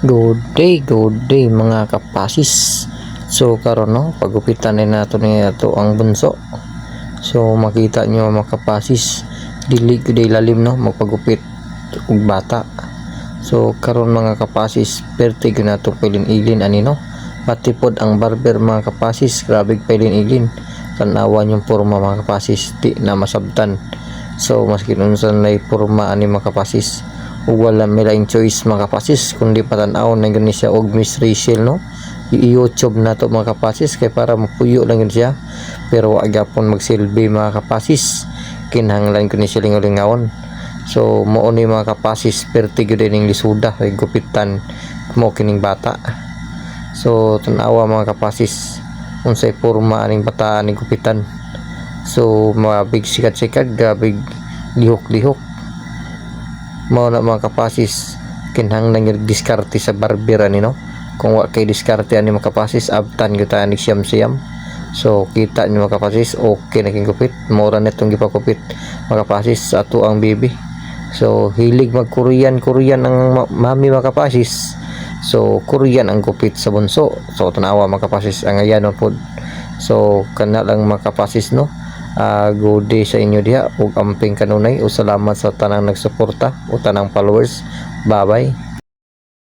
Good day, good day mga kapasis. So karon no, pagupitan ni nato ni ato ang bunso. So makita nyo mga kapasis, dili gud lalim no magpagupit og bata. So karon mga kapasis, perte gyud nato pilin ilin ani no. Pati pod ang barber mga kapasis, grabe pilin ilin. Tanawa yung porma mga kapasis, di na masabtan. So maski unsan lay porma ani mga kapasis, ug wala milaing choice mga kapasis kundi patanaw na gani siya og Miss Rachel no? i-YouTube na to mga kapasis kay para mapuyo lang yun siya. Pero wag gyapon magsilbi mga kapasis. Kinahanglan ko ni siya lingawon so mo ni mga kapasis perti gyud ning lisuda ay gupitan mo kining bata. So tanawa mga kapasis unsay porma aning bata aning gupitan. So mga big sikat-sikat gabig lihok-lihok mao na mga kapasis kinhanglan yung diskarte sa barbera ni no? Kung wa kay diskarte ani mga kapasis abtan gyud ta ni siyam siyam. So kita niyo mga kapasis okay na king kupit mura na itong gipakupit mga kapasis sa ato ang bibi. So hilig mag Korean Korean ang ma- mami mga kapasis. So Korean ang kupit sa bunso. So tanawa mga kapasis ang ayan pod. So kana lang mga kapasis no uh, good day sa inyo diha. Ug amping kanunay. O salamat sa tanang nagsuporta o tanang followers. Bye bye